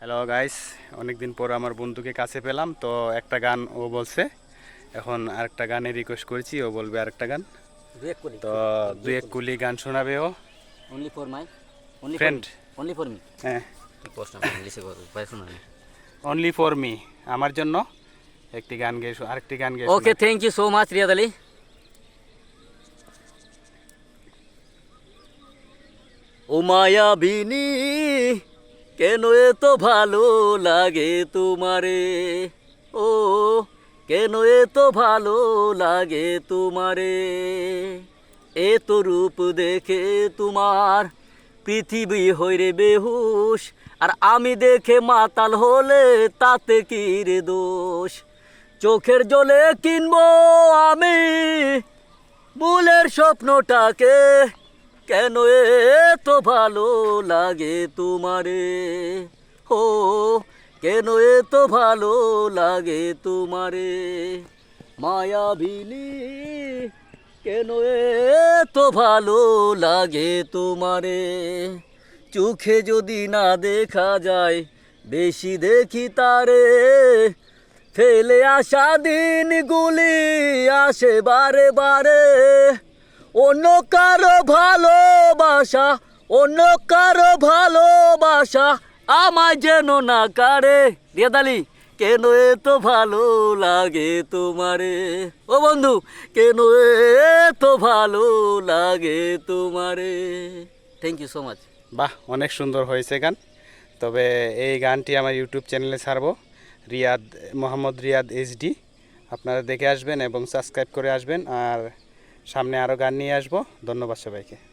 Hello guys অনেকদিন পর আমার বন্ধুকে কাছে পেলাম তো একটা গান ও বলছে। এখন আরেকটা গানে রিকোয়েস্ট করেছি ও বলবে আরেকটা গান। তো দুই এক কুলি গান শোনাবে ও। My only Friend. for me. only for me. হ্যাঁ। অনলি ফর মি আমার জন্য। একটি গান গেয়ে আরেকটি গান গেয়ে okay thank you so much Riyad Ali ও মায়াবিনী কেন এত ভালো লাগে তোমারে? ও, কেন এত ভালো লাগে তোমারে? এত রূপ দেখে তোমার পৃথিবী হইরে বেহুশ, আর আমি দেখে মাতাল হলে তাতে কি রে দোষ? চোখের জলে কিনবো আমি বুলের স্বপ্নটাকে কেন এত ভালো লাগে তোমারে? ও কেন এত ভালো লাগে তোমারে? মায়াবিনী কেন এত ভালো লাগে তোমারে? চোখে যদি না দেখা যায়, বেশি দেখি তারে। ফেলে আসা দিনগুলি আসে বারে বারে। অন্য কারও ভালোবাসা, অন্য কারও ভালোবাসা আমায় যেন না কারে রিয়াদালি, কেন এত ভালো লাগে তোমারে? ও বন্ধু, কেন এত ভালো লাগে তোমারে? থ্যাংক ইউ সো মাচ বাহ, অনেক সুন্দর হয়েছে গান। তবে এই গানটি আমার ইউটিউব চ্যানেলে ছাড়ব। রিয়াদ, মোহাম্মদ রিয়াদ এইচডি আপনারা দেখে আসবেন এবং সাবস্ক্রাইব করে আসবেন। আর সামনে আরও গান নিয়ে আসব। ধন্যবাদ সবাইকে।